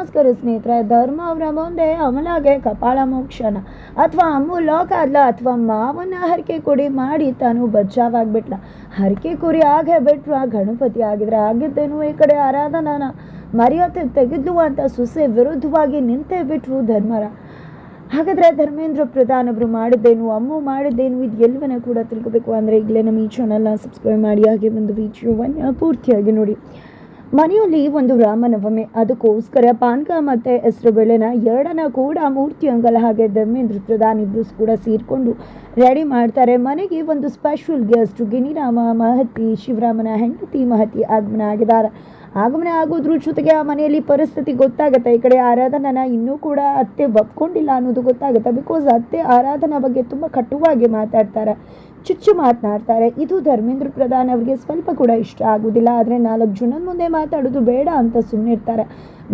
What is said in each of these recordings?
ನಮಸ್ಕಾರ ಸ್ನೇಹಿತರೆ, ಧರ್ಮ ಅವರ ಮುಂದೆ ಅಮಲಾಗೆ ಕಪಾಳ ಮೋಕ್ಷನ. ಅಥವಾ ಅಮ್ಮು ಲೋಕ ಅಲ್ಲ, ಅಥವಾ ಮಾವನ ಹರಕೆ ಕುಡಿ ಮಾಡಿ ತಾನು ಬಜ್ಜಾವಾಗ್ಬಿಟ್ಲ ಹರಕೆ ಕುರಿ ಆಗೇ ಬಿಟ್ರ ಗಣಪತಿ ಆಗಿದ್ರೆ ಆಗಿದ್ದೇನು ಈ ಕಡೆ ಆರಾಧನಾನ ಮರ್ಯಾದೆ ತೆಗೆದ್ಲು ಅಂತ ಸುಸೆ ವಿರುದ್ಧವಾಗಿ ನಿಂತೇ ಬಿಟ್ರು ಧರ್ಮರ. ಹಾಗಾದ್ರೆ ಧರ್ಮೇಂದ್ರ ಪ್ರಧಾನೊಬ್ರು ಮಾಡಿದ್ದೇನು, ಅಮ್ಮು ಮಾಡಿದ್ದೇನು, ಇದು ಎಲ್ಲವನ್ನ ಕೂಡ ತಿಳ್ಕೋಬೇಕು. ಅಂದರೆ ಈಗಲೇ ನಮ್ಮ ಈ ಚಾನಲ್ನ ಸಬ್ಸ್ಕ್ರೈಬ್ ಮಾಡಿ, ಹಾಗೆ ಒಂದು ವಿಡಿಯೋವನ್ನು ಪೂರ್ತಿಯಾಗಿ ನೋಡಿ. ಮನೆಯಲ್ಲಿ ಒಂದು ರಾಮನವಮಿ. ಅದಕ್ಕೋಸ್ಕರ ಪಾನಕ ಮತ್ತು ಹೆಸರು ಬೇಳೆನ ಎರಡನ್ನ ಕೂಡ ಮೂರ್ತಿ ಅಂಗಲ ಹಾಗೆ ದಮ್ಮಿ ಪ್ರಧಾನ್ ಇಬ್ಬರು ಕೂಡ ಸೇರಿಕೊಂಡು ರೆಡಿ ಮಾಡ್ತಾರೆ. ಮನೆಗೆ ಒಂದು ಸ್ಪೆಷಲ್ ಗೆಸ್ಟ್ ಗಿಣಿರಾಮ ಮಹತಿ, ಶಿವರಾಮನ ಹೆಂಡತಿ, ಮಹತಿ ಆಗಮನ ಆಗಿದ್ದಾರೆ. ಆಗಮನ ಆಗೋದ್ರ ಜೊತೆಗೆ ಆ ಮನೆಯಲ್ಲಿ ಪರಿಸ್ಥಿತಿ ಗೊತ್ತಾಗುತ್ತೆ. ಈ ಕಡೆ ಆರಾಧನನ ಇನ್ನೂ ಕೂಡ ಅತ್ತೆ ಒಪ್ಕೊಂಡಿಲ್ಲ ಅನ್ನೋದು ಗೊತ್ತಾಗುತ್ತೆ. ಬಿಕಾಸ್ ಅತ್ತೆ ಆರಾಧನಾ ಬಗ್ಗೆ ತುಂಬ ಕಟುವಾಗಿ ಮಾತಾಡ್ತಾರೆ. ಚುಚ್ಚು ಮಾತನಾಡ್ತಾರೆ. ಇದು ಧರ್ಮೇಂದ್ರ ಪ್ರಧಾನ್ ಅವರಿಗೆ ಸ್ವಲ್ಪ ಕೂಡ ಇಷ್ಟ ಆಗುವುದಿಲ್ಲ ಆದರೆ ನಾಲ್ಕು ಜನದ ಮುಂದೆ ಮಾತಾಡೋದು ಬೇಡ ಅಂತ ಸುಮ್ಮನೆ ಇರ್ತಾರೆ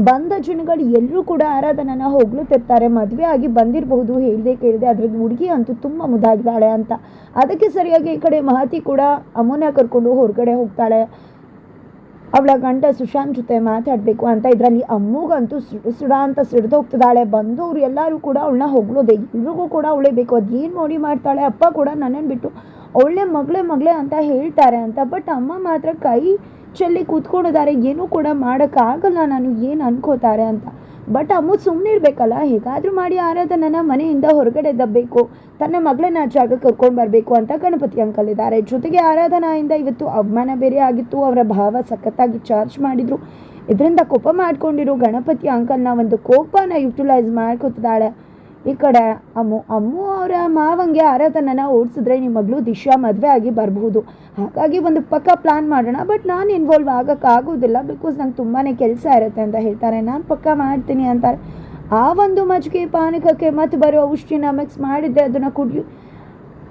ಬಂದ ಜನಗಳು ಎಲ್ಲರೂ ಕೂಡ ಆರಾಧನನ ಹೊಗಳುತ್ತಿರ್ತಾರೆ ಮದುವೆ ಆಗಿ ಬಂದಿರಬಹುದು ಹೇಳಿದೆ ಕೇಳಿದೆ ಅದ್ರದ್ದು ಹುಡುಗಿ ಅಂತೂ ತುಂಬ ಮುದಾಗಿದ್ದಾಳೆ ಅಂತ. ಅದಕ್ಕೆ ಸರಿಯಾಗಿ ಈ ಕಡೆ ಮಹತಿ ಕೂಡ ಅಮ್ಮನ ಕರ್ಕೊಂಡು ಹೊರಗಡೆ ಹೋಗ್ತಾಳೆ. ಅವಳ ಗಂಡ ಸುಶಾಂತ್ ಜೊತೆ ಮಾತಾಡಬೇಕು ಅಂತ ಇದರಲ್ಲಿ ಅಮ್ಮಗಂತೂ ಸುಡು ಸುಡ ಅಂತ ಸಿಡ್ದೋಗ್ತಿದ್ದಾಳೆ. ಬಂದವರು ಎಲ್ಲರೂ ಕೂಡ ಅವಳನ್ನ ಹೊಗಳೋದೆ. ಎಲ್ರಿಗೂ ಕೂಡ ಅವಳೇ ಬೇಕು. ಅದೇನು ನೋಡಿ ಮಾಡ್ತಾಳೆ? ಅಪ್ಪ ಕೂಡ ನನ್ನನ್ನು ಬಿಟ್ಟು ಅವಳೇ ಮಗಳೇ ಮಗಳೇ ಅಂತ ಹೇಳ್ತಾರೆ ಅಂತ. ಬಟ್ ಅಮ್ಮ ಮಾತ್ರ ಕೈ ಚೆಲ್ಲಿ ಕೂತ್ಕೊಂಡಿದ್ದಾರೆ ಏನೂ ಕೂಡ ಮಾಡೋಕ್ಕಾಗಲ್ಲ ನಾನು. ಏನು ಅನ್ಕೋತಾರೆ ಅಂತ. ಬಟ್ ಅಮ್ಮ ಸುಮ್ಮನೆ ಇರಬೇಕಲ್ಲ? ಹೇಗಾದರೂ ಮಾಡಿ ಆರಾಧನನ ಮನೆಯಿಂದ ಹೊರಗಡೆ ದಬ್ಬಬೇಕು ತನ್ನ ಮಗಳನ್ನ ಆ ಜಾಗ ಕರ್ಕೊಂಡು ಬರಬೇಕು ಅಂತ ಗಣಪತಿ ಅಂಕಲ್ ಇದ್ದಾರೆ ಜೊತೆಗೆ ಆರಾಧನಾಯಿಂದ ಇವತ್ತು ಅವಮಾನ ಬೇರೆ ಆಗಿತ್ತು. ಅವರ ಭಾವ ಸಖತ್ತಾಗಿ ಚಾರ್ಜ್ ಮಾಡಿದ್ರು. ಇದರಿಂದ ಕೋಪ ಮಾಡ್ಕೊಂಡಿರೋ ಗಣಪತಿ ಅಂಕಲ್ನ ಒಂದು ಕೋಪನ ಯುಟಿಲೈಸ್ ಮಾಡ್ಕೊತಿದ್ದಾಳೆ. ಈ ಕಡೆ ಅಮ್ಮು ಅಮ್ಮು ಅವರ ಮಾವಂಗೆ ಆರಾಧನನ ಓಡಿಸಿದ್ರೆ ನಿಮ್ಮ ಮಗಳು ದಿಶಾ ಮದುವೆ ಆಗಿ ಬರಬಹುದು. ಹಾಗಾಗಿ ಒಂದು ಪಕ್ಕ ಪ್ಲಾನ್ ಮಾಡೋಣ ಬಟ್ ನಾನು ಇನ್ವಾಲ್ವ್ ಆಗೋಕ್ಕಾಗೋದಿಲ್ಲ ಬಿಕಾಸ್ ನಂಗೆ ತುಂಬಾ ಕೆಲಸ ಇರುತ್ತೆ ಅಂತ ಹೇಳ್ತಾರೆ. ನಾನು ಪಕ್ಕ ಮಾಡ್ತೀನಿ ಅಂತಾರೆ. ಆ ಒಂದು ಮಜ್ಜಿಗೆ ಪಾನಕಕ್ಕೆ ಮತ್ತು ಬರೋ ಔಷಧಿನ ಮಿಕ್ಸ್ ಮಾಡಿದ್ದೆ ಅದನ್ನು ಕುಡಿ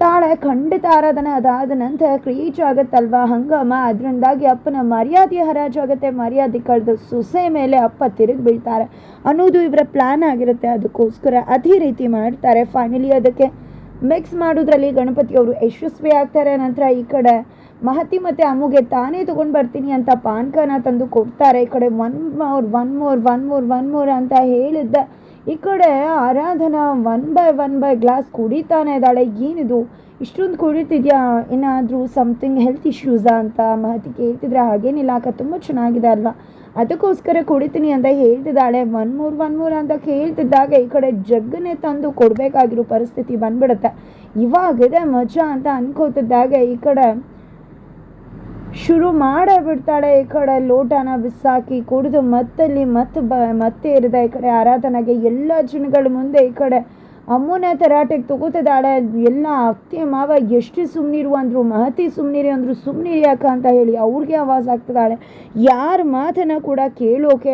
ತಾಳೆ ಖಂಡಿತ ಆರಾಧನೆ ಅದಾದ ನಂತರ ಕ್ರೀಚ್ ಆಗುತ್ತಲ್ವಾ? ಹಂಗಮ್ಮ ಅದರಿಂದಾಗಿ ಅಪ್ಪನ ಮರ್ಯಾದೆ ಹರಾಜಾಗುತ್ತೆ ಮರ್ಯಾದೆ ಕಳೆದು ಸೊಸೆ ಮೇಲೆ ಅಪ್ಪ ತಿರುಗಿ ಬೀಳ್ತಾರೆ. ಅನ್ನೋದು ಇವರ ಪ್ಲಾನ್ ಆಗಿರುತ್ತೆ. ಅದಕ್ಕೋಸ್ಕರ ಅದೇ ರೀತಿ ಮಾಡ್ತಾರೆ. ಫೈನಲಿ ಅದಕ್ಕೆ ಮಿಕ್ಸ್ ಮಾಡೋದ್ರಲ್ಲಿ ಗಣಪತಿ ಅವರು ಯಶಸ್ವಿ ಆಗ್ತಾರೆ. ನಂತರ ಈ ಕಡೆ ಮಹತಿ ಮತ್ತು ಅಮ್ಮುಗೆ ತಾನೇ ತೊಗೊಂಡು ಬರ್ತೀನಿ ಅಂತ ಪಾನ್ಕನ ತಂದು ಕೊಡ್ತಾರೆ. ಈ ಕಡೆ one more one more one more one more ಅಂತ ಹೇಳಿದ್ದೆ ಈ ಕಡೆ Aradhana one by one by glass ಕುಡಿತಾನೆ ಇದ್ದಾಳೆ. ಏನಿದು? ಇಷ್ಟೊಂದು ಕುಡಿತಿದ್ಯಾ? ಏನಾದರೂ ಸಮಥಿಂಗ್ ಹೆಲ್ತ್ ಇಶ್ಯೂಸಾ ಅಂತ ಮಹತಿ ಕೇಳ್ತಿದ್ರೆ ಹಾಗೇನಿಲ್ಲ. ಅಕ್ಕ ತುಂಬ ಚೆನ್ನಾಗಿದೆ ಅಲ್ವಾ? ಅದಕ್ಕೋಸ್ಕರ ಕುಡಿತೀನಿ ಅಂತ ಹೇಳ್ತಿದ್ದಾಳೆ. ಒನ್ ಮೂರ್ ಒನ್ ಮೂರ್ ಅಂತ ಕೇಳ್ತಿದ್ದಾಗ ಈ ಕಡೆ ಜಗ್ಗನ್ನೇ ತಂದು ಕೊಡಬೇಕಾಗಿರೋ ಪರಿಸ್ಥಿತಿ ಬಂದ್ಬಿಡುತ್ತೆ. ಇವಾಗಿದೆ ಮಜಾ ಅಂತ ಅನ್ಕೋತಿದ್ದಾಗ ಈ ಕಡೆ ಶುರು ಮಾಡೇ ಬಿಡ್ತಾಳೆ ಈ ಕಡೆ. ಲೋಟನ ಬಿಸಾಕಿ ಕುಡಿದು ಮತ್ತಲ್ಲಿ ಮತ್ತೆ ಬ, ಮತ್ತೆ ಇರಿದ ಈ ಕಡೆ. ಆರಾಧನೆಗೆ ಎಲ್ಲ ಜನಗಳ ಮುಂದೆ ಈ ಕಡೆ. ಅಮ್ಮನ ತರಾಟೆಗೆ ತಗೋತಿದ್ದಾಳೆ ಎಲ್ಲ ಅತ್ತೆ ಮಾವ ಎಷ್ಟು ಸುಮ್ಮನಿರು ಅಂದರು, ಮಹತಿ ಸುಮ್ಮನಿರಿ ಅಂದರು ಸುಮ್ಮನಿರಿ ಯಾಕ ಅಂತ ಹೇಳಿ ಅವ್ರಿಗೆ ಆವಾಜ್ ಆಗ್ತಿದ್ದಾಳೆ ಯಾರ ಮಾತನ್ನು ಕೂಡ ಕೇಳೋಕೆ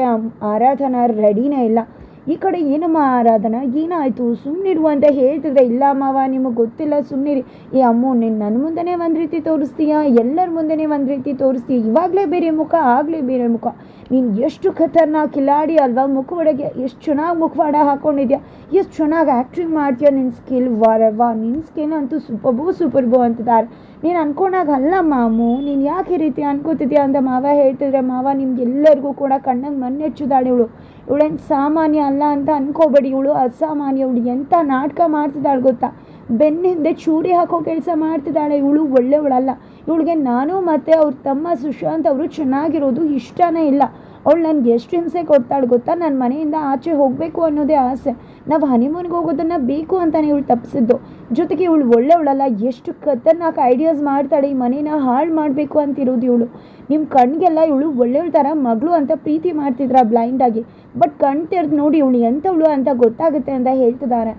ಆರಾಧನಾ ರೆಡಿನೇ ಇಲ್ಲ. ಈ ಕಡೆ ಏನಮ್ಮ ಆರಾಧನಾ? ಏನಾಯಿತು? ಸುಮ್ಮನಿರು ಅಂತ ಹೇಳ್ತಿದ್ರೆ, ಇಲ್ಲ ಮಾವ, ನಿಮಗೆ ಗೊತ್ತಿಲ್ಲ ಸುಮ್ಮನಿರಿ ಈ ಅಮ್ಮ, ನೀನು ನನ್ನ ಮುಂದೆನೇ ಒಂದು ರೀತಿ ತೋರಿಸ್ತೀಯಾ? ಎಲ್ಲರ ಮುಂದೆನೇ ಒಂದು ರೀತಿ ತೋರಿಸ್ತೀಯ? ಇವಾಗಲೇ ಬೇರೆ ಮುಖ, ಆಗಲೇ ಬೇರೆ ಮುಖ. ನೀನು ಎಷ್ಟು ಖತರ್ನಾಕ್ ಕಿಲಾಡಿ ಅಲ್ವಾ? ಮುಖವಾಡಗೆ ಎಷ್ಟು ಚೆನ್ನಾಗಿ ಮುಖವಾಡ ಹಾಕ್ಕೊಂಡಿದ್ಯಾ ಎಷ್ಟು ಚೆನ್ನಾಗಿ ಆ್ಯಕ್ಟಿಂಗ್ ಮಾಡ್ತೀಯ ನಿನ್ನ ಸ್ಕಿಲ್? ವಾರವಾ ನಿನ್ನ ಸ್ಕಿಲ್ ಅಂತೂ ಸೂಪರ್ಬು ಸೂಪರ್ಬು ಅಂತಿದ್ದಾರೆ ನೀನು ಅನ್ಕೊಂಡಾಗ ಅಲ್ಲ ಮಾಮು ನೀನು ಯಾಕೆ ಈ ರೀತಿ ಅನ್ಕೋತಿದ್ಯಾ ಅಂತ ಮಾವ ಹೇಳ್ತಿದ್ರೆ, ಮಾವ ನಿಮ್ಗೆಲ್ಲರಿಗೂ ಕೂಡ ಕಣ್ಣಂಗೆ ಮಣ್ಣೆಚ್ಚುದಾಳೆ ಇವಳು ಇವಳೇನು ಸಾಮಾನ್ಯ ಅಲ್ಲ ಅಂತ ಅನ್ಕೋಬೇಡಿ ಇವಳು ಅಸಾಮಾನ್ಯ ಇವಳು ಎಂಥ ನಾಟಕ ಮಾಡ್ತಿದ್ದಾಳೆ ಗೊತ್ತಾ? ಬೆನ್ನಿಂದೆ ಚೂಡಿ ಹಾಕೋ ಕೆಲಸ ಮಾಡ್ತಿದ್ದಾಳೆ ಇವಳು, ಒಳ್ಳೆಯವಳಲ್ಲ. ಇವಳಿಗೆ ನಾನು ಮತ್ತು ಅವ್ರ ತಮ್ಮ ಸುಶಾಂತ್ ಅವರು ಚೆನ್ನಾಗಿರೋದು ಇಷ್ಟನೇ ಇಲ್ಲ. ಅವಳು ನನಗೆ ಎಷ್ಟು ಹಿಂಸೆ ಕೊಡ್ತಾಳೆ ಗೊತ್ತಾ? ನನ್ನ ಮನೆಯಿಂದ ಆಚೆ ಹೋಗಬೇಕು ಅನ್ನೋದೇ ಆಸೆ. ನಾವು ಹನಿಮೂನ್ಗೆ ಹೋಗೋದನ್ನು ಬೇಕು ಅಂತಲೇ ಇವಳು ತಪ್ಪಿಸಿದ್ದು. ಜೊತೆಗೆ ಇವಳು ಒಳ್ಳೆಯವಳಲ್ಲ, ಎಷ್ಟು ಖತರ್ನಾಕ್ ಐಡಿಯಾಸ್ ಮಾಡ್ತಾಳೆ ಈ ಮನೇನ ಹಾಳು ಮಾಡಬೇಕು ಅಂತಿರೋದು ಇವಳು. ನಿಮ್ಮ ಕಣ್ಗೆಲ್ಲ ಇವಳು ಒಳ್ಳೆಯವಳ ಥರ ಮಗಳು ಅಂತ ಪ್ರೀತಿ ಮಾಡ್ತಿದ್ರ ಬ್ಲೈಂಡಾಗಿ ಬಟ್ ಕಣ್ ತೆರೆದು ನೋಡಿ ಇವಳು ಎಂಥವಳು ಅಂತ ಗೊತ್ತಾಗುತ್ತೆ ಅಂತ ಹೇಳ್ತಿದ್ದಾರೆ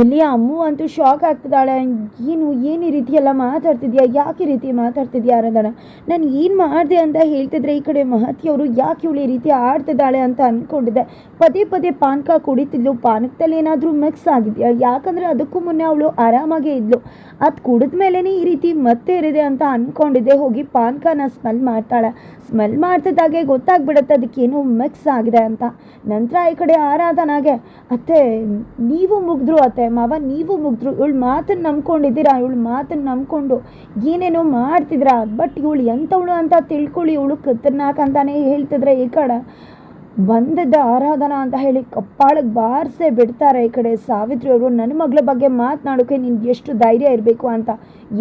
ಇಲ್ಲಿ ಅಮ್ಮು ಅಂತೂ ಶಾಕ್ ಆಗ್ತಿದ್ದಾಳೆ. ಏನು ಏನು ಈ ರೀತಿ ಎಲ್ಲ ಮಾತಾಡ್ತಿದ್ಯಾ? ಯಾಕೆ ಈ ರೀತಿ ಮಾತಾಡ್ತಿದ್ಯಾ ಆರಾಧನ? ನಾನು ಏನು ಮಾಡಿದೆ ಅಂತ ಹೇಳ್ತಿದ್ರೆ ಈ ಕಡೆ ಮಹತಿಯವರು ಯಾಕೆ ಇವಳು ಈ ರೀತಿ ಆಡ್ತಿದ್ದಾಳೆ ಅಂತ ಅಂದ್ಕೊಂಡಿದ್ದೆ ಪದೇ ಪದೇ ಪಾನಕ ಕುಡಿತಿದ್ಲು. ಪಾನಕದಲ್ಲಿ ಏನಾದರೂ ಮಿಕ್ಸ್ ಆಗಿದೆಯಾ? ಯಾಕಂದರೆ ಅದಕ್ಕೂ ಮುನ್ನೆ ಅವಳು ಆರಾಮಾಗೇ ಇದ್ಲು. ಅದು ಕುಡಿದ ಮೇಲೇ ಈ ರೀತಿ ಮತ್ತೆ ಇರಿದೆ ಅಂತ ಅಂದ್ಕೊಂಡಿದ್ದೆ ಹೋಗಿ ಪಾನಕನ ಸ್ಮೆಲ್ ಮಾಡ್ತಾಳೆ. ಸ್ಮೆಲ್ ಮಾಡ್ತಿದ್ದಾಗೆ ಗೊತ್ತಾಗ್ಬಿಡುತ್ತೆ ಅದಕ್ಕೇನೋ ಮಿಕ್ಸ್ ಆಗಿದೆ ಅಂತ. ನಂತರ ಈ ಕಡೆ ಆರಾಧನಾಗೆ, ಅತ್ತೆ, ನೀವು ಮುಗಿದ್ರು ಅತ್ತೆ ಮಾವ, ನೀವು ಮುಗಿದ್ರು, ಇವಳು ಮಾತನ್ನು ನಂಬ್ಕೊಂಡಿದ್ದೀರಾ? ಇವಳು ಮಾತನ್ನು ನಂಬ್ಕೊಂಡು ಏನೇನೋ ಮಾಡ್ತಿದ್ರಾ? ಬಟ್ ಇವಳು ಎಂಥವಳು ಅಂತ ತಿಳ್ಕೊಳ್ಳಿ, ಇವಳು ಖತರ್ನಾಕ್ ಅಂತಾನೆ ಹೇಳ್ತಿದ್ರೆ ಈ ಕಡೆ. ಬಂದದ್ದ ಆರಾಧನಾ ಅಂತ ಹೇಳಿ ಕಪ್ಪಾಳಕ್ಕೆ ಬಾರಿಸೇ ಬಿಡ್ತಾರೆ ಈ ಕಡೆ. ಸಾವಿತ್ರಿ ಅವರು ನನ್ನ ಮಗಳ ಬಗ್ಗೆ ಮಾತನಾಡೋಕೆ ನಿನ್ಗೆ ಎಷ್ಟು ಧೈರ್ಯ ಇರಬೇಕು ಅಂತ?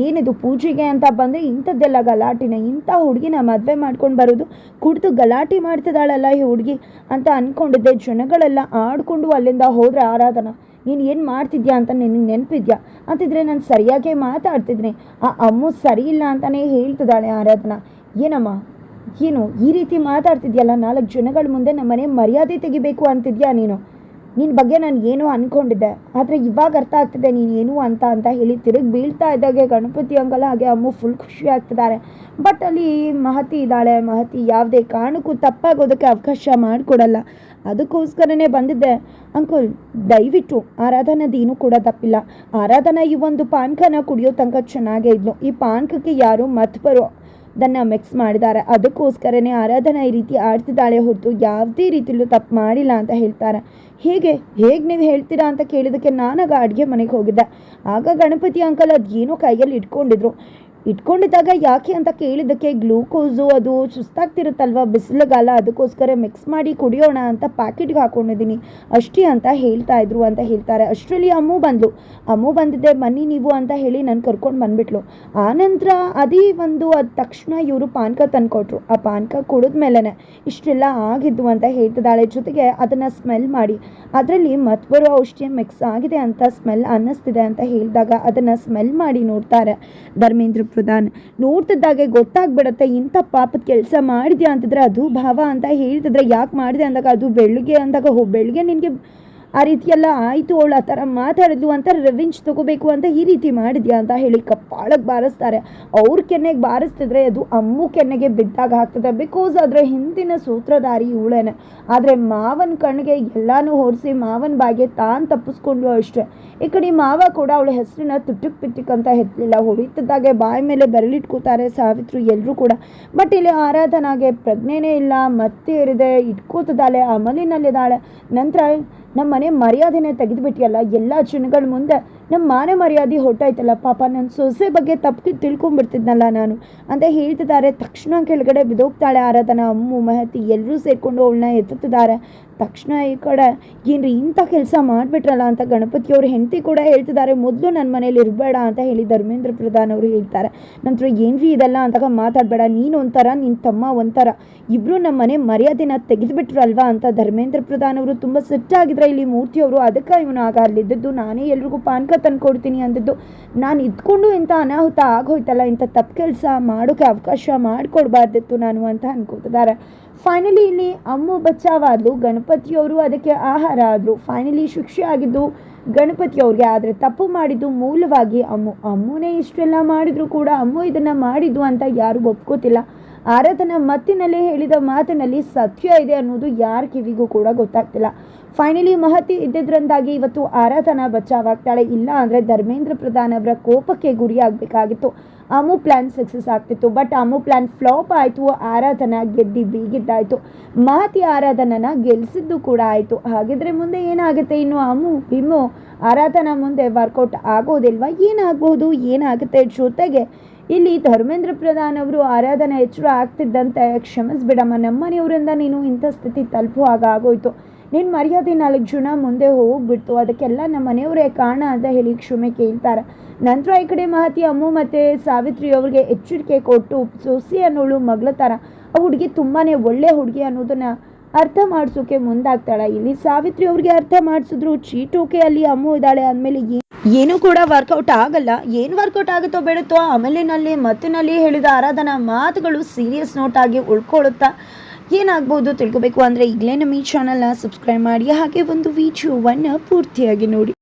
ಏನಿದು ಪೂಜೆಗೆ ಅಂತ ಬಂದರೆ ಇಂಥದ್ದೆಲ್ಲ ಗಲಾಟಿನ, ಇಂಥ ಹುಡುಗಿನ ಮದುವೆ ಮಾಡ್ಕೊಂಡು ಬರೋದು? ಕುಡಿದು ಗಲಾಟೆ ಮಾಡ್ತಿದ್ದಾಳಲ್ಲ ಈ ಹುಡುಗಿ? ಅಂತ ಅಂದ್ಕೊಂಡಿದ್ದೆ ಜನಗಳೆಲ್ಲ ಆಡಿಕೊಂಡು ಅಲ್ಲಿಂದ ಹೋದರೆ ಆರಾಧನಾ. ನೀನು ಏನು ಮಾಡ್ತಿದ್ಯಾ ಅಂತ ನಿನಗೆ ನೆನಪಿದ್ಯಾ? ಅಂತಿದ್ರೆ ನಾನು ಸರಿಯಾಗೇ ಮಾತಾಡ್ತಿದ್ದೀನಿ ಆ ಅಮ್ಮು ಸರಿ ಇಲ್ಲ ಅಂತಲೇ ಹೇಳ್ತಿದ್ದಾಳೆ ಆರಾಧನಾ. ಏನಮ್ಮ? ಏನು ಈ ರೀತಿ ಮಾತಾಡ್ತಿದ್ಯಲ್ಲ, ನಾಲ್ಕು ಜನಗಳ ಮುಂದೆ ನಮ್ಮನೆ ಮರ್ಯಾದೆ ತೆಗಿಬೇಕು ಅಂತಿದ್ಯಾ ನೀನು? ನಿನ್ನ ಬಗ್ಗೆ ನಾನು ಏನೋ ಅಂದ್ಕೊಂಡಿದ್ದೆ ಆದರೆ ಇವಾಗ ಅರ್ಥ ಆಗ್ತಿದೆ ನೀನು ಏನು ಅಂತ ಅಂತ ಹೇಳಿ ತಿರುಗಿ ಬೀಳ್ತಾ ಇದ್ದಾಗೆ ಗಣಪತಿ ಅಂಕಲ್ ಹಾಗೆ ಅಮ್ಮ ಫುಲ್ ಖುಷಿ ಆಗ್ತಿದ್ದಾರೆ. ಬಟ್ ಅಲ್ಲಿ ಮಹತಿ ಇದ್ದಾಳೆ, ಮಹತಿ ಯಾವುದೇ ಕಾರಣಕ್ಕೂ ತಪ್ಪಾಗೋದಕ್ಕೆ ಅವಕಾಶ ಮಾಡಿಕೊಡಲ್ಲ. ಅದಕ್ಕೋಸ್ಕರನೇ ಬಂದಿದ್ದೆ. ಅಂಕಲ್ ದಯವಿಟ್ಟು ಆರಾಧನದೇನು ಕೂಡ ತಪ್ಪಿಲ್ಲ. ಆರಾಧನಾ ಈ ಒಂದು ಪಾನ್ಕನ ಕುಡಿಯೋ ತನಕ ಚೆನ್ನಾಗೇ ಇದ್ಲು. ಈ ಪಾನ್ಕಕ್ಕೆ ಯಾರು ಮತ್ ಬರೋ ಅದನ್ನು ಮಿಕ್ಸ್ ಮಾಡಿದ್ದಾರೆ. ಅದಕ್ಕೋಸ್ಕರನೇ ಆರಾಧನಾ ಈ ರೀತಿ ಆಡ್ತಿದ್ದಾಳೆ ಹೊರತು ಯಾವುದೇ ರೀತಿಯಲ್ಲೂ ತಪ್ಪು ಮಾಡಿಲ್ಲ ಅಂತ ಹೇಳ್ತಾರೆ. ಹೇಗೆ? ಹೇಗೆ ನೀವು ಹೇಳ್ತೀರಾ ಅಂತ ಕೇಳಿದಕ್ಕೆ ನಾನಾಗ ಅಡುಗೆ ಮನೆಗೆ ಹೋಗಿದ್ದೆ. ಆಗ ಗಣಪತಿ ಅಂಕಲ್ ಅದು ಏನೋ ಕೈಯಲ್ಲಿ ಇಟ್ಕೊಂಡಿದ್ರು. ಇಟ್ಕೊಂಡಿದ್ದಾಗ ಯಾಕೆ ಅಂತ ಕೇಳಿದ್ದಕ್ಕೆ ಗ್ಲೂಕೋಸು ಅದು ಸುಸ್ತಾಗ್ತಿರುತ್ತಲ್ವ? ಬಿಸಿಲುಗಾಲ, ಅದಕ್ಕೋಸ್ಕರ ಮಿಕ್ಸ್ ಮಾಡಿ ಕುಡಿಯೋಣ ಅಂತ ಪ್ಯಾಕೆಟ್ಗೆ ಹಾಕೊಂಡಿದ್ದೀನಿ. ಅಷ್ಟೇ ಅಂತ ಹೇಳ್ತಾ ಇದ್ರು ಅಂತ ಹೇಳ್ತಾರೆ. ಅಷ್ಟರಲ್ಲಿ ಅಮ್ಮು ಬಂದ್ಲು. ಅಮ್ಮು ಬಂದಿದ್ದೆ, ಬನ್ನಿ ನೀವು ಅಂತ ಹೇಳಿ ನಾನು ಕರ್ಕೊಂಡು ಬಂದ್ಬಿಟ್ಲು. ಆನಂತರ ಅದೇ ಒಂದು ಅದ ತಕ್ಷಣ ಇವರು ಪಾನಕ ತಂದುಕೊಟ್ರು. ಆ ಪಾನಕ ಕುಡಿದ್ಮೇಲೆ ಇಷ್ಟೆಲ್ಲ ಆಗಿದ್ದು ಅಂತ ಹೇಳ್ತಿದ್ದಾಳೆ. ಜೊತೆಗೆ ಅದನ್ನು ಸ್ಮೆಲ್ ಮಾಡಿ, ಅದರಲ್ಲಿ ಮತ್ ಬರೋ ಔಷಧಿ ಮಿಕ್ಸ್ ಆಗಿದೆ ಅಂತ ಸ್ಮೆಲ್ ಅನ್ನಿಸ್ತಿದೆ ಅಂತ ಹೇಳಿದಾಗ ಅದನ್ನು ಸ್ಮೆಲ್ ಮಾಡಿ ನೋಡ್ತಾರೆ ಧರ್ಮೇಂದ್ರ ಪ್ರಧಾನ್ ನೋಡ್ತಿದ್ದಾಗೆ ಗೊತ್ತಾಗ್ಬಿಡತ್ತೆ, ಇಂಥ ಪಾಪದ ಕೆಲಸ ಮಾಡಿದ್ಯಾ ಅಂತಿದ್ರೆ ಅದು ಭಾವ ಅಂತ ಹೇಳ್ತಿದ್ರೆ ಯಾಕೆ ಮಾಡಿದೆ ಅಂದಾಗ ಅದು ಬೆಳಗ್ಗೆ ಅಂದಾಗ ಹೋ ಬೆಳಗ್ಗೆ ನಿನಗೆ ಆ ರೀತಿ ಎಲ್ಲ ಆಯಿತು, ಅವಳು ಆ ಥರ ಮಾತಾಡಿದ್ಲು ಅಂತ ರೆವೆಂಜ್ ತಗೋಬೇಕು ಅಂತ ಈ ರೀತಿ ಮಾಡಿದ್ಯಾ ಅಂತ ಹೇಳಿ ಕಪ್ಪಾಳಕ್ಕೆ ಬಾರಿಸ್ತಾರೆ. ಅವ್ರ ಕೆನ್ನೆಗೆ ಬಾರಿಸ್ತಿದ್ರೆ ಅದು ಅಮ್ಮು ಕೆನ್ನೆಗೆ ಬಿದ್ದಾಗ ಆಗ್ತದೆ. ಬಿಕಾಸ್ ಅದರ ಹಿಂದಿನ ಸೂತ್ರಧಾರಿ ಇವಳೇನೆ. ಆದರೆ ಮಾವನ ಕಣ್ಣಿಗೆ ಎಲ್ಲಾನು ಹೊರಿಸಿ ಮಾವನ ಬಾಗೆ ತಾನು ತಪ್ಪಿಸ್ಕೊಂಡು ಅಷ್ಟೇ. ಈ ಕಡೆ ಮಾವ ಕೂಡ ಅವಳ ಹೆಸರಿನ ತುಟ್ಟಕ್ ಪಿಟ್ಟಿಕ್ ಅಂತ ಹೆತ್ತಲಿಲ್ಲ ಹೊಡಿತಿದ್ದಾಗೆ ಬಾಯಿ ಮೇಲೆ ಬೆರಳಿಟ್ಕೋತಾರೆ ಸಾವಿತ್ರಿ ಎಲ್ಲರೂ ಕೂಡ. ಬಟ್ ಇಲ್ಲಿ ಆರಾಧನಾಗೆ ಪ್ರಜ್ಞೆನೇ ಇಲ್ಲ. ಮತ್ತೆ ಇರಿದೆ ಇಟ್ಕೋತಿದ್ದಾಳೆ, ಅಮಲಿನಲ್ಲಿದ್ದಾಳೆ. ನಂತರ ನಮ್ಮ ಮನೆ ಮರ್ಯಾದೆನೇ ತೆಗೆದುಬಿಟ್ಟಿಯಲ್ಲ ಎಲ್ಲ ಜನಗಳ ಮುಂದೆ ನಮ್ಮ ಮಾನ ಮರ್ಯಾದೆ ಹೊಟ್ಟಾಯ್ತಲ್ಲ ಪಾಪ. ನನ್ನ ಸೊಸೆ ಬಗ್ಗೆ ತಪ್ಪು ತಿಳ್ಕೊಂಡ್ಬಿಡ್ತಿದ್ನಲ್ಲ ನಾನು. ಅಂತ ಹೇಳ್ತಿದ್ದಾರೆ. ತಕ್ಷಣ ಕೆಳಗಡೆ ಬಿದೋಗ್ತಾಳೆ ಆರಾಧನ. ಅಮ್ಮು, ಮಹತಿ ಎಲ್ಲರೂ ಸೇರಿಕೊಂಡು ಅವಳನ್ನ ಎತ್ತುತ್ತಿದ್ದಾರೆ. ತಕ್ಷಣ ಈ ಕಡೆ, ಏನ್ರಿ ಇಂಥ ಕೆಲಸ ಮಾಡಿಬಿಟ್ರಲ್ಲ ಅಂತ ಗಣಪತಿಯವ್ರ ಹೆಂಡತಿ ಕೂಡ ಹೇಳ್ತಿದ್ದಾರೆ. ಮೊದಲು ನನ್ನ ಮನೇಲಿ ಇರಬೇಡ ಅಂತ ಹೇಳಿ ಧರ್ಮೇಂದ್ರ ಪ್ರಧಾನ್ ಅವರು ಹೇಳ್ತಾರೆ. ನಂತರ ಏನ್ರಿ ಇದೆಲ್ಲ ಅಂತ ಮಾತಾಡಬೇಡ. ನೀನು ಒಂಥರ ನಿನ್ನ ತಮ್ಮ ಒಂಥರ. ಇಬ್ಬರು ನಮ್ಮ ಮನೆ ಮರ್ಯಾದೆನ ತೆಗೆದುಬಿಟ್ರಲ್ವಾ ಅಂತ ಧರ್ಮೇಂದ್ರ ಪ್ರಧಾನ್ ಅವರು ತುಂಬ ಸಿಟ್ಟಾಗಿದ್ರೆ ಇಲ್ಲಿ ಮೂರ್ತಿಯವರು ಅದಕ್ಕೆ ಇವನು ಆಗ ಅಲ್ಲಿದ್ದದ್ದು. ನಾನೇ ಎಲ್ರಿಗೂ ಪಾನಕ ತಂದ್ಕೊಡ್ತೀನಿ ಅಂದಿದ್ದು. ನಾನು ಇದ್ಕೊಂಡು ಇಂಥ ಅನಾಹುತ ಆಗೋಯ್ತಲ್ಲ, ಇಂಥ ತಪ್ಪು ಕೆಲಸ ಮಾಡೋಕ್ಕೆ ಅವಕಾಶ ಮಾಡಿಕೊಡ್ಬಾರ್ದಿತ್ತು ನಾನು ಅಂತ ಅನ್ಕೋತಿದ್ದಾರೆ. ಫೈನಲಿ ಇಲ್ಲಿ ಅಮ್ಮು ಬಚ್ಚಾವಾದ್ಲು ಗಣಪತಿಯವರು ಅದಕ್ಕೆ ಆಹಾರ ಆದರು ಫೈನಲಿ ಶಿಕ್ಷೆ ಆಗಿದ್ದು ಗಣಪತಿಯವ್ರಿಗೆ ಆದರೆ ತಪ್ಪು ಮಾಡಿದ್ದು ಮೂಲವಾಗಿ ಅಮ್ಮು. ಅಮ್ಮುನೇ ಇಷ್ಟೆಲ್ಲ ಮಾಡಿದ್ರು ಕೂಡ ಅಮ್ಮು ಇದನ್ನು ಮಾಡಿದ್ದು ಅಂತ ಯಾರೂ ಒಪ್ಕೋತಿಲ್ಲ. ಆರಾಧನ ಮತ್ತಿನಲ್ಲಿ ಹೇಳಿದ ಮಾತಿನಲ್ಲಿ ಸತ್ಯ ಇದೆ ಅನ್ನೋದು ಯಾರ ಕಿವಿಗೂ ಕೂಡ ಗೊತ್ತಾಗ್ತಿಲ್ಲ. ಫೈನಲಿ ಮಹತಿ ಇದ್ದಿದ್ರಿಂದಾಗಿ ಇವತ್ತು ಆರಾಧನಾ ಬಚಾವಾಗ್ತಾಳೆ ಇಲ್ಲ ಅಂದರೆ ಧರ್ಮೇಂದ್ರ ಪ್ರಧಾನ್ ಅವರ ಕೋಪಕ್ಕೆ ಗುರಿಯಾಗಬೇಕಾಗಿತ್ತು. ಅಮು ಪ್ಲ್ಯಾನ್ ಸಕ್ಸಸ್ ಆಗ್ತಿತ್ತು. ಬಟ್ ಅಮು ಪ್ಲ್ಯಾನ್ ಫ್ಲಾಪ್ ಆಯಿತು. ಆರಾಧನಾ ಗೆದ್ದಿ ಬೀಗಿದ್ದಾಯಿತು. ಮಹತಿ ಆರಾಧನನ ಗೆಲ್ಲಿಸಿದ್ದು ಕೂಡ ಆಯಿತು. ಹಾಗಿದ್ರೆ ಮುಂದೆ ಏನಾಗುತ್ತೆ ಇನ್ನು ಅಮು ಇಮ್ಮು ಆರಾಧನಾ ಮುಂದೆ ವರ್ಕೌಟ್ ಆಗೋದಿಲ್ವಾ? ಏನಾಗಬಹುದು ಏನಾಗುತ್ತೆ? ಜೊತೆಗೆ ಇಲ್ಲಿ ಧರ್ಮೇಂದ್ರ ಪ್ರಧಾನ್ ಅವರು ಆರಾಧನೆ ಎಚ್ಚರ ಆಗ್ತಿದ್ದಂತೆ ಕ್ಷಮಿಸ್ಬಿಡಮ್ಮ. ನಮ್ಮನೆಯವರಿಂದ ನೀನು ಇಂಥ ಸ್ಥಿತಿ ತಲುಪುವಾಗ ಆಗೋಯ್ತು. ನಿನ್ನ ಮರ್ಯಾದೆ ನಾಲ್ಕು ಜನ ಮುಂದೆ ಹೋಗ್ಬಿಡ್ತು ಅದಕ್ಕೆಲ್ಲ ನಮ್ಮ ಮನೆಯವರೇ ಕಾರಣ ಅಂತ ಹೇಳಿ ಕ್ಷಮೆ ಕೇಳ್ತಾರೆ. ನಂತರ ಈ ಕಡೆ ಮಹತಿ, ಅಮ್ಮು ಮತ್ತು ಸಾವಿತ್ರಿ ಅವ್ರಿಗೆ ಎಚ್ಚರಿಕೆ ಕೊಟ್ಟು, ಸೊಸಿ ಅನ್ನೋಳು ಮಗಳ ಆ ಹುಡುಗಿ ತುಂಬಾ ಒಳ್ಳೆ ಹುಡುಗಿ ಅನ್ನೋದನ್ನ ಅರ್ಥ ಮಾಡಿಸೋಕೆ ಮುಂದಾಗ್ತಾಳೆ. ಇಲ್ಲಿ ಸಾವಿತ್ರಿ ಅವ್ರಿಗೆ ಅರ್ಥ ಮಾಡಿಸಿದ್ರು ಚೀಟೋಕೆ ಅಲ್ಲಿ ಅಮ್ಮು ಇದ್ದಾಳೆ ಅಂದಮೇಲೆ ಏನು ಕೂಡ ವರ್ಕೌಟ್ ಆಗಲ್ಲ. ಏನು ವರ್ಕೌಟ್ ಆಗುತ್ತೋ ಬೇಡುತ್ತೋ, ಆಮೇಲಿನಲ್ಲಿ ಮತ್ತಿನಲ್ಲಿ ಹೇಳಿದ ಆರಾಧನಾ ಮಾತುಗಳು ಸೀರಿಯಸ್ ನೋಟ್ ಆಗಿ ಉಳ್ಕೊಳ್ಳುತ್ತಾ ಏನಾಗ್ಬೋದು ತಿಳ್ಕೊಬೇಕು ಅಂದರೆ ಈಗಲೇ ನಮ್ಮ ಈ ಚಾನಲ್ನ ಸಬ್ಸ್ಕ್ರೈಬ್ ಮಾಡಿ ಹಾಗೆ ಒಂದು ವಿಡಿಯೋವನ್ನು ಪೂರ್ತಿಯಾಗಿ ನೋಡಿ.